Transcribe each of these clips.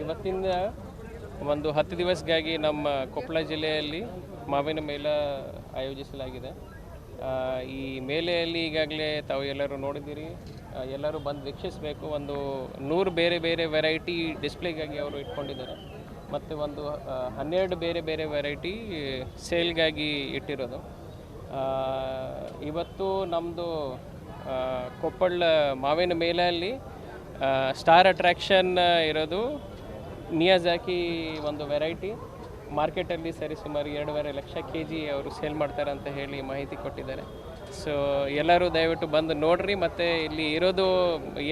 ಇವತ್ತಿಂದ ಒಂದು ಹತ್ತು ದಿವಸಗಾಗಿ ನಮ್ಮ ಕೊಪ್ಪಳ ಜಿಲ್ಲೆಯಲ್ಲಿ ಮಾವಿನ ಮೇಳ ಆಯೋಜಿಸಲಾಗಿದೆ. ಈ ಮೇಲೆಯಲ್ಲಿ ಈಗಾಗಲೇ ತಾವು ಎಲ್ಲರೂ ನೋಡಿದ್ದೀರಿ. ಎಲ್ಲರೂ ಬಂದು ವೀಕ್ಷಿಸಬೇಕು. ಒಂದು ನೂರು ಬೇರೆ ಬೇರೆ ವೆರೈಟಿ ಡಿಸ್ಪ್ಲೇಗಾಗಿ ಅವರು ಇಟ್ಕೊಂಡಿದ್ದಾರೆ. ಮತ್ತು ಒಂದು ಹನ್ನೆರಡು ಬೇರೆ ಬೇರೆ ವೆರೈಟಿ ಸೇಲ್ಗಾಗಿ ಇಟ್ಟಿರೋದು. ಇವತ್ತು ನಮ್ಮದು ಕೊಪ್ಪಳ ಮಾವಿನ ಮೇಲೆಯಲ್ಲಿ ಸ್ಟಾರ್ ಅಟ್ರಾಕ್ಷನ್ ಇರೋದು ನಿಯಾಜಾಕಿ ಒಂದು ವೆರೈಟಿ ಮಾರ್ಕೆಟಲ್ಲಿ ಸರಿಸುಮಾರು ಎರಡೂವರೆ ಲಕ್ಷ ಕೆ ಜಿ ಅವರು ಸೇಲ್ ಮಾಡ್ತಾರೆ ಅಂತ ಹೇಳಿ ಮಾಹಿತಿ ಕೊಟ್ಟಿದ್ದಾರೆ. ಸೊ ಎಲ್ಲರೂ ದಯವಿಟ್ಟು ಬಂದು ನೋಡ್ರಿ, ಮತ್ತು ಇಲ್ಲಿ ಇರೋದು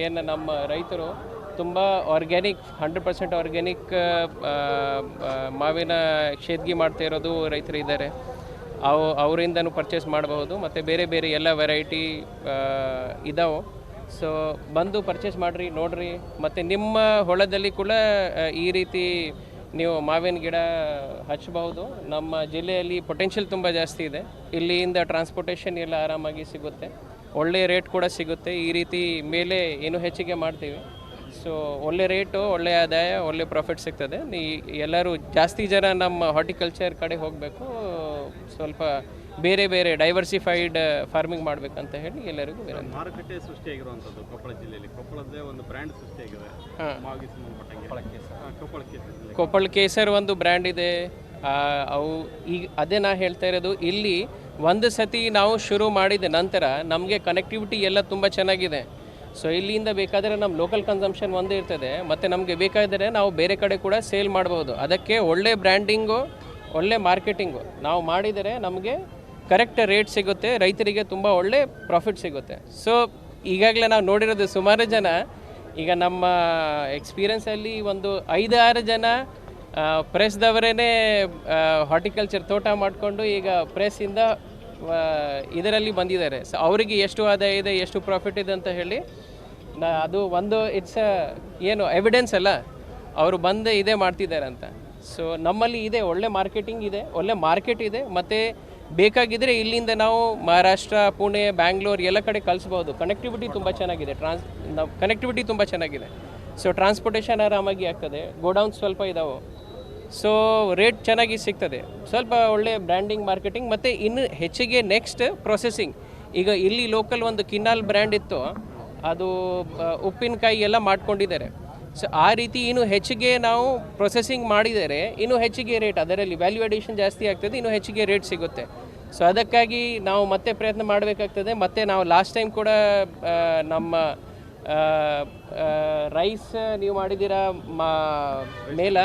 ಏನು ನಮ್ಮ ರೈತರು ತುಂಬ ಆರ್ಗ್ಯಾನಿಕ್ ಹಂಡ್ರೆಡ್ ಪರ್ಸೆಂಟ್ ಆರ್ಗ್ಯಾನಿಕ್ ಮಾವಿನ ಶೇದ್ಗಿ ಮಾಡ್ತಾ ಇರೋದು ರೈತರು ಇದ್ದಾರೆ. ಅವು, ಅವರಿಂದನೂ ಪರ್ಚೇಸ್ ಮಾಡಬಹುದು, ಮತ್ತು ಬೇರೆ ಬೇರೆ ಎಲ್ಲ ವೆರೈಟಿ ಇದಾವೆ. ಸೊ ಬಂದು ಪರ್ಚೇಸ್ ಮಾಡಿರಿ, ನೋಡ್ರಿ. ಮತ್ತು ನಿಮ್ಮ ಹೊಲದಲ್ಲಿ ಕೂಡ ಈ ರೀತಿ ನೀವು ಮಾವಿನ ಗಿಡ ಹಚ್ಚಬಹುದು ನಮ್ಮ ಜಿಲ್ಲೆಯಲ್ಲಿ ಪೊಟೆನ್ಷಿಯಲ್ ತುಂಬ ಜಾಸ್ತಿ ಇದೆ. ಇಲ್ಲಿಂದ ಟ್ರಾನ್ಸ್ಪೋರ್ಟೇಷನ್ ಎಲ್ಲ ಆರಾಮಾಗಿ ಸಿಗುತ್ತೆ. ಒಳ್ಳೆಯ ರೇಟ್ ಕೂಡ ಸಿಗುತ್ತೆ. ಈ ರೀತಿ ಮೇಲೆ ಏನು ಹೆಚ್ಚಿಗೆ ಮಾಡ್ತೀವಿ. ಸೊ ಒಳ್ಳೆ ರೇಟು ಒಳ್ಳೆ ಆದಾಯ, ಒಳ್ಳೆ ಪ್ರಾಫಿಟ್ ಸಿಗ್ತದೆ. ನೀ ಎಲ್ಲರೂ ಜಾಸ್ತಿ ಜನ ನಮ್ಮ ಹಾರ್ಟಿಕಲ್ಚರ್ ಕಡೆ ಹೋಗಬೇಕು. ಸ್ವಲ್ಪ ಬೇರೆ ಬೇರೆ ಡೈವರ್ಸಿಫೈಡ್ ಫಾರ್ಮಿಂಗ್ ಮಾಡಬೇಕಂತ ಹೇಳಿ ಎಲ್ಲರಿಗೂ ವಿನಂತಿ. ಮಾರುಕಟ್ಟೆ ಸೃಷ್ಟಿಯಾಗಿರುವಂಥದ್ದು ಕೊಪ್ಪಳ ಜಿಲ್ಲೆಯಲ್ಲಿ. ಕೊಪ್ಪಳದೇ ಒಂದು ಬ್ರ್ಯಾಂಡ್ ಸೃಷ್ಟಿಯಾಗಿದೆ. ಕೊಪ್ಪಳ ಕೇಸರಿ. ಕೊಪ್ಪಳ ಕೇಸರ್ ಒಂದು ಬ್ರ್ಯಾಂಡ್ ಇದೆ. ಆ, ಅವು ಈಗ ಅದೇ ನಾ ಹೇಳ್ತಾ ಇರೋದು ಇಲ್ಲಿ ಒಂದು ಸತಿ ನಾವು ಶುರು ಮಾಡಿದ ನಂತರ ನಮಗೆ ಕನೆಕ್ಟಿವಿಟಿ ಎಲ್ಲ ತುಂಬ ಚೆನ್ನಾಗಿದೆ. ಸೊ ಇಲ್ಲಿಂದ ಬೇಕಾದರೆ ನಮ್ಮ ಲೋಕಲ್ ಕನ್ಸಂಪ್ಷನ್ ಒಂದೇ ಇರ್ತದೆ. ಮತ್ತು ನಮಗೆ ಬೇಕಾದರೆ ನಾವು ಬೇರೆ ಕಡೆ ಕೂಡ ಸೇಲ್ ಮಾಡ್ಬೋದು. ಅದಕ್ಕೆ ಒಳ್ಳೆ ಬ್ರ್ಯಾಂಡಿಂಗು ಒಳ್ಳೆ ಮಾರ್ಕೆಟಿಂಗು ನಾವು ಮಾಡಿದರೆ ನಮಗೆ ಕರೆಕ್ಟ್ ರೇಟ್ ಸಿಗುತ್ತೆ, ರೈತರಿಗೆ ತುಂಬ ಒಳ್ಳೆ ಪ್ರಾಫಿಟ್ ಸಿಗುತ್ತೆ. ಸೊ ಈಗಾಗಲೇ ನಾವು ನೋಡಿರೋದು ಸುಮಾರು ಜನ, ಈಗ ನಮ್ಮ ಎಕ್ಸ್ಪೀರಿಯನ್ಸಲ್ಲಿ ಒಂದು ಐದಾರು ಜನ ಪ್ರೆಸ್ದವರೇ ಹಾರ್ಟಿಕಲ್ಚರ್ ತೋಟ ಮಾಡಿಕೊಂಡು ಈಗ ಪ್ರೆಸ್ಸಿಂದ ಇದರಲ್ಲಿ ಬಂದಿದ್ದಾರೆ. ಸೊ ಅವರಿಗೆ ಎಷ್ಟು ಆದಾಯ ಇದೆ, ಎಷ್ಟು ಪ್ರಾಫಿಟ್ ಇದೆ ಅಂತ ಹೇಳಿ, ನಾ, ಅದು ಒಂದು ಇಟ್ಸ್ ಏನು ಎವಿಡೆನ್ಸ್ ಅಲ್ಲ, ಅವರು ಬಂದು ಇದೇ ಮಾಡ್ತಿದ್ದಾರೆ ಅಂತ. ಸೊ ನಮ್ಮಲ್ಲಿ ಇದೆ, ಒಳ್ಳೆ ಮಾರ್ಕೆಟಿಂಗ್ ಇದೆ, ಒಳ್ಳೆ ಮಾರ್ಕೆಟ್ ಇದೆ, ಮತ್ತು ಬೇಕಾಗಿದ್ದರೆ ಇಲ್ಲಿಂದ ನಾವು ಮಹಾರಾಷ್ಟ್ರ, ಪುಣೆ, ಬ್ಯಾಂಗ್ಳೂರ್ ಎಲ್ಲ ಕಡೆ ಕಳಿಸ್ಬೋದು. ಕನೆಕ್ಟಿವಿಟಿ ತುಂಬ ಚೆನ್ನಾಗಿದೆ. ಟ್ರಾನ್ಸ್ ನಾವು ಕನೆಕ್ಟಿವಿಟಿ ತುಂಬ ಚೆನ್ನಾಗಿದೆ. ಸೊ ಟ್ರಾನ್ಸ್ಪೋರ್ಟೇಷನ್ ಆರಾಮಾಗಿ ಆಗ್ತದೆ. ಗೋಡೌನ್ ಸ್ವಲ್ಪ ಇದಾವೆ. ಸೊ ರೇಟ್ ಚೆನ್ನಾಗಿ ಸಿಗ್ತದೆ. ಸ್ವಲ್ಪ ಒಳ್ಳೆ ಬ್ರ್ಯಾಂಡಿಂಗ್ ಮಾರ್ಕೆಟಿಂಗ್ ಮತ್ತು ಇನ್ನು ಹೆಚ್ಚಿಗೆ ನೆಕ್ಸ್ಟ್ ಪ್ರೊಸೆಸಿಂಗ್ ಈಗ ಇಲ್ಲಿ ಲೋಕಲ್ ಒಂದು ಕಿನ್ನಾಲ್ ಬ್ರ್ಯಾಂಡ್ ಇತ್ತು. ಅದು ಉಪ್ಪಿನಕಾಯಿ ಎಲ್ಲ ಮಾಡ್ಕೊಂಡಿದ್ದಾರೆ. ಸೊ ಆ ರೀತಿ ಇನ್ನು ಹೆಚ್ಚಿಗೆ ನಾವು ಪ್ರೊಸೆಸಿಂಗ್ ಮಾಡಿದರೆ ಇನ್ನು ಹೆಚ್ಚಿಗೆ ರೇಟ್ ಅದರಲ್ಲಿ ವ್ಯಾಲ್ಯೂ ಅಡಿಷನ್ ಜಾಸ್ತಿ ಆಗ್ತದೆ, ಇನ್ನು ಹೆಚ್ಚಿಗೆ ರೇಟ್ ಸಿಗುತ್ತೆ. ಸೊ ಅದಕ್ಕಾಗಿ ನಾವು ಮತ್ತೆ ಪ್ರಯತ್ನ ಮಾಡಬೇಕಾಗ್ತದೆ. ಮತ್ತು ನಾವು ಲಾಸ್ಟ್ ಟೈಮ್ ಕೂಡ ನಮ್ಮ ರೈಸ್ ನೀವು ಮಾಡಿದ್ದೀರಾ, ಮಾ, ಮೇಲ,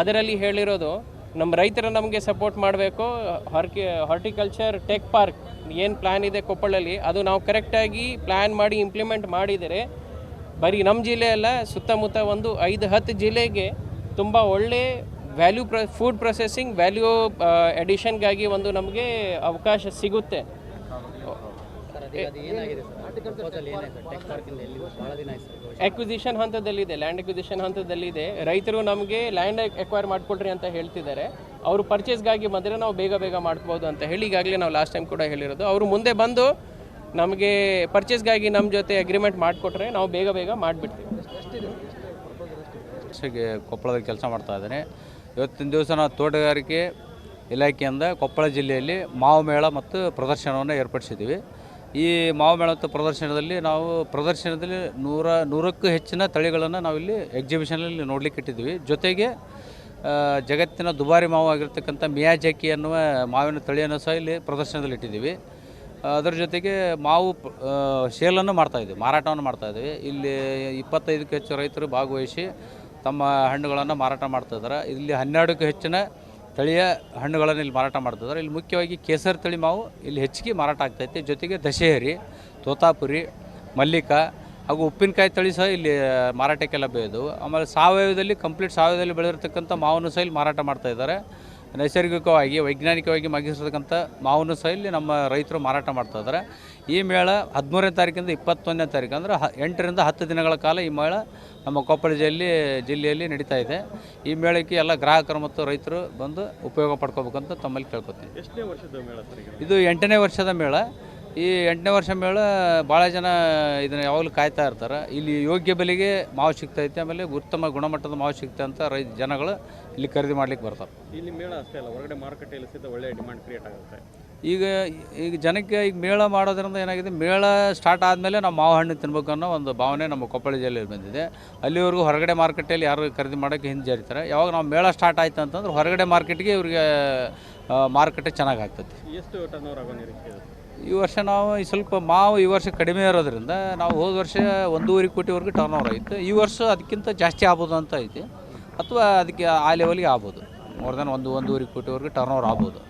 ಅದರಲ್ಲಿ ಹೇಳಿರೋದು ನಮ್ಮ ರೈತರ ನಮಗೆ ಸಪೋರ್ಟ್ ಮಾಡಬೇಕು. ಹಾರ್ಕಿ ಹಾರ್ಟಿಕಲ್ಚರ್ ಟೆಕ್ ಪಾರ್ಕ್ ಏನು ಪ್ಲ್ಯಾನ್ ಇದೆ ಕೊಪ್ಪಳಲ್ಲಿ, ಅದು ನಾವು ಕರೆಕ್ಟಾಗಿ ಪ್ಲ್ಯಾನ್ ಮಾಡಿ ಇಂಪ್ಲಿಮೆಂಟ್ ಮಾಡಿದರೆ ಬರೀ ನಮ್ಮ ಜಿಲ್ಲೆ ಅಲ್ಲ ಸುತ್ತಮುತ್ತ ಒಂದು ಐದು ಹತ್ತು ಜಿಲ್ಲೆಗೆ ತುಂಬ ಒಳ್ಳೆ ವ್ಯಾಲ್ಯೂ ಪ್ರ ಫುಡ್ ಪ್ರೊಸೆಸಿಂಗ್ ವ್ಯಾಲ್ಯೂ ಎಡಿಷನ್ಗಾಗಿ ಒಂದು ನಮಗೆ ಅವಕಾಶ ಸಿಗುತ್ತೆ. ಅಕ್ವಿಸಿಷನ್ ಹಂತದಲ್ಲಿದೆ ಲ್ಯಾಂಡ್ ಎಕ್ವಿಸಿಷನ್ ಹಂತದಲ್ಲಿದೆ. ರೈತರು ನಮಗೆ ಲ್ಯಾಂಡ್ ಎಕ್ವೈರ್ ಮಾಡಿಕೊಡ್ರಿ ಅಂತ ಹೇಳ್ತಿದ್ದಾರೆ. ಅವರು ಪರ್ಚೇಸ್ಗಾಗಿ ಬಂದರೆ ನಾವು ಬೇಗ ಬೇಗ ಮಾಡ್ಬೋದು ಅಂತ ಹೇಳಿ ಈಗಾಗಲೇ ನಾವು ಲಾಸ್ಟ್ ಟೈಮ್ ಕೂಡ ಹೇಳಿರೋದು. ಅವರು ಮುಂದೆ ಬಂದು ನಮಗೆ ಪರ್ಚೇಸ್ಗಾಗಿ ನಮ್ಮ ಜೊತೆ ಅಗ್ರಿಮೆಂಟ್ ಮಾಡಿಕೊಟ್ರೆ ನಾವು ಬೇಗ ಬೇಗ ಮಾಡಿಬಿಡ್ತೀವಿ. ಕೊಪ್ಪಳದಲ್ಲಿ ಕೆಲಸ ಮಾಡ್ತಾ ಇದ್ದೇನೆ. ಇವತ್ತಿನ ದಿವಸ ನಾವು ತೋಟಗಾರಿಕೆ ಇಲಾಖೆಯಿಂದ ಕೊಪ್ಪಳ ಜಿಲ್ಲೆಯಲ್ಲಿ ಮಾವು ಮೇಳ ಮತ್ತು ಪ್ರದರ್ಶನವನ್ನು ಏರ್ಪಡಿಸಿದ್ದೀವಿ. ಈ ಮಾವು ಮೇಳ ಮತ್ತು ಪ್ರದರ್ಶನದಲ್ಲಿ ನಾವು ಪ್ರದರ್ಶನದಲ್ಲಿ ನೂರ, ನೂರಕ್ಕೂ ಹೆಚ್ಚಿನ ತಳಿಗಳನ್ನು ನಾವಿಲ್ಲಿ ಎಕ್ಸಿಬಿಷನಲ್ಲಿ ನೋಡಲಿಕ್ಕೆ ಇಟ್ಟಿದ್ದೀವಿ. ಜೊತೆಗೆ ಜಗತ್ತಿನ ದುಬಾರಿ ಮಾವು ಆಗಿರ್ತಕ್ಕಂಥ ಮಿಯಾಜಕ್ಕಿ ಅನ್ನುವ ಮಾವಿನ ತಳಿಯನ್ನು ಸಹ ಇಲ್ಲಿ ಪ್ರದರ್ಶನದಲ್ಲಿ ಇಟ್ಟಿದ್ದೀವಿ. ಅದರ ಜೊತೆಗೆ ಮಾವು ಸೇಲನ್ನು ಮಾಡ್ತಾ ಸೇಲನ್ನು ಮಾರಾಟವನ್ನು ಮಾಡ್ತಾಯಿದ್ವಿ ಇಲ್ಲಿ ಇಪ್ಪತ್ತೈದಕ್ಕೆ ಹೆಚ್ಚು ರೈತರು ಭಾಗವಹಿಸಿ ತಮ್ಮ ಹಣ್ಣುಗಳನ್ನು ಮಾರಾಟ ಮಾಡ್ತಾಯಿದ್ದಾರೆ ಇಲ್ಲಿ ಹನ್ನೆರಡಕ್ಕೂ ಹೆಚ್ಚಿನ ತಳಿಯ ಹಣ್ಣುಗಳನ್ನು ಇಲ್ಲಿ ಮಾರಾಟ ಮಾಡ್ತಿದ್ದಾರೆ ಇಲ್ಲಿ ಮುಖ್ಯವಾಗಿ ಕೇಸರಿ ತಳಿ ಮಾವು ಇಲ್ಲಿ ಹೆಚ್ಚಿಗೆ ಮಾರಾಟ ಆಗ್ತೈತೆ ಜೊತೆಗೆ ದಶೇರಿ, ತೋತಾಪುರಿ, ಮಲ್ಲಿಕ ಹಾಗೂ ಉಪ್ಪಿನಕಾಯಿ ತಳಿ ಸಹ ಇಲ್ಲಿ ಮಾರಾಟಕ್ಕೆ ಲಭ್ಯ ಇದ್ದವು ಆಮೇಲೆ ಸಾವಯವದಲ್ಲಿ, ಕಂಪ್ಲೀಟ್ ಸಾವಯವದಲ್ಲಿ ಬೆಳೆದಿರ್ತಕ್ಕಂಥ ಮಾವನ್ನು ಸಹ ಇಲ್ಲಿ ಮಾರಾಟ ಮಾಡ್ತಾ ಇದ್ದಾರೆ. ನೈಸರ್ಗಿಕವಾಗಿ ವೈಜ್ಞಾನಿಕವಾಗಿ ಮಗಿಸಿರ್ತಕ್ಕಂಥ ಮಾವನ್ನು ಸಹ ಇಲ್ಲಿ ನಮ್ಮ ರೈತರು ಮಾರಾಟ ಮಾಡ್ತಾ ಇದ್ದಾರೆ. ಈ ಮೇಳ ಹದಿಮೂರನೇ ತಾರೀಕಿಂದ ಇಪ್ಪತ್ತೊಂದನೇ ತಾರೀಕು ಅಂದರೆ ಹ ಎಂಟರಿಂದ ಹತ್ತು ದಿನಗಳ ಕಾಲ ಈ ಮೇಳ ನಮ್ಮ ಕೊಪ್ಪಳ ಜಿಲ್ಲೆ ಜಿಲ್ಲೆಯಲ್ಲಿ ನಡೀತಾ ಇದೆ. ಈ ಮೇಳಕ್ಕೆ ಎಲ್ಲ ಗ್ರಾಹಕರು ಮತ್ತು ರೈತರು ಬಂದು ಉಪಯೋಗ ಪಡ್ಕೋಬೇಕಂತ ತಮ್ಮಲ್ಲಿ ಕೇಳ್ಕೊತೀನಿ. ಎಷ್ಟನೇ ವರ್ಷದ ಮೇಳ ಸರ್ ಇದು ಎಂಟನೇ ವರ್ಷದ ಮೇಳ. ಈ ಎಂಟನೇ ವರ್ಷ ಮೇಳ ಭಾಳ ಜನ ಇದನ್ನು ಯಾವಾಗಲೂ ಕಾಯ್ತಾ ಇರ್ತಾರೆ. ಇಲ್ಲಿ ಯೋಗ್ಯ ಬೆಲೆಗೆ ಮಾವು ಸಿಗ್ತೈತೆ ಆಮೇಲೆ ಉತ್ತಮ ಗುಣಮಟ್ಟದ ಮಾವು ಸಿಗ್ತೈತೆ ಅಂತ ರೈ ಜನಗಳು ಇಲ್ಲಿ ಖರೀದಿ ಮಾಡ್ಲಿಕ್ಕೆ ಬರ್ತಾರೆ. ಇಲ್ಲಿ ಮೇಳ ಅಷ್ಟೇ ಅಲ್ಲ ಹೊರಗಡೆ ಮಾರುಕಟ್ಟೆಯಲ್ಲಿ ಸಹಿತ ಒಳ್ಳೆಯ ಡಿಮಾಂಡ್ ಕ್ರಿಯೇಟ್ ಆಗುತ್ತೆ. ಈಗ ಈಗ ಜನಕ್ಕೆ ಈಗ ಮೇಳ ಮಾಡೋದ್ರಿಂದ ಏನಾಗಿದೆ ಮೇಳ ಸ್ಟಾರ್ಟ್ ಆದಮೇಲೆ ನಾವು ಮಾವು ಹಣ್ಣು ತಿನ್ಬೇಕು ಅನ್ನೋ ಒಂದು ಭಾವನೆ ನಮ್ಮ ಕೊಪ್ಪಳ ಜಿಲ್ಲೆಯಲ್ಲಿ ಬಂದಿದೆ. ಅಲ್ಲಿವರೆಗೂ ಹೊರಗಡೆ ಮಾರ್ಕೆಟಲ್ಲಿ ಯಾರು ಖರೀದಿ ಮಾಡೋಕ್ಕೆ ಹಿಂಜರಿತಾರೆ. ಯಾವಾಗ ನಾವು ಮೇಳ ಸ್ಟಾರ್ಟ್ ಆಯ್ತು ಅಂತಂದ್ರೆ ಹೊರಗಡೆ ಮಾರ್ಕೆಟ್ಗೆ ಇವರಿಗೆ ಮಾರುಕಟ್ಟೆ ಚೆನ್ನಾಗಿ ಆಗ್ತದೆ ಎಷ್ಟು ಟರ್ನ್ ಓವರ್ ಆಗೋ ನಿರೀಕ್ಷೆ ಈ ವರ್ಷ ನಾವು ಈ ಸ್ವಲ್ಪ ಮಾವು ಈ ವರ್ಷ ಕಡಿಮೆ ಇರೋದ್ರಿಂದ ನಾವು ಹೋದ ವರ್ಷ ಒಂದೂವರೆ ಕೋಟಿವರೆಗೂ ಟರ್ನ್ ಓವರ್ ಆಯಿತು ಈ ವರ್ಷ ಅದಕ್ಕಿಂತ ಜಾಸ್ತಿ ಆಗ್ಬೋದು ಅಂತ ಐತಿ. ಅಥವಾ ಅದಕ್ಕೆ ಆ ಲೆವೆಲ್ಗೆ ಆಗ್ಬೋದು. ಮೋರ್ ದೆನ್ ಒಂದು, ಒಂದೂವರೆ ಕೋಟಿವರೆಗೂ ಟರ್ನ್ ಓವರ್ ಆಗ್ಬೋದು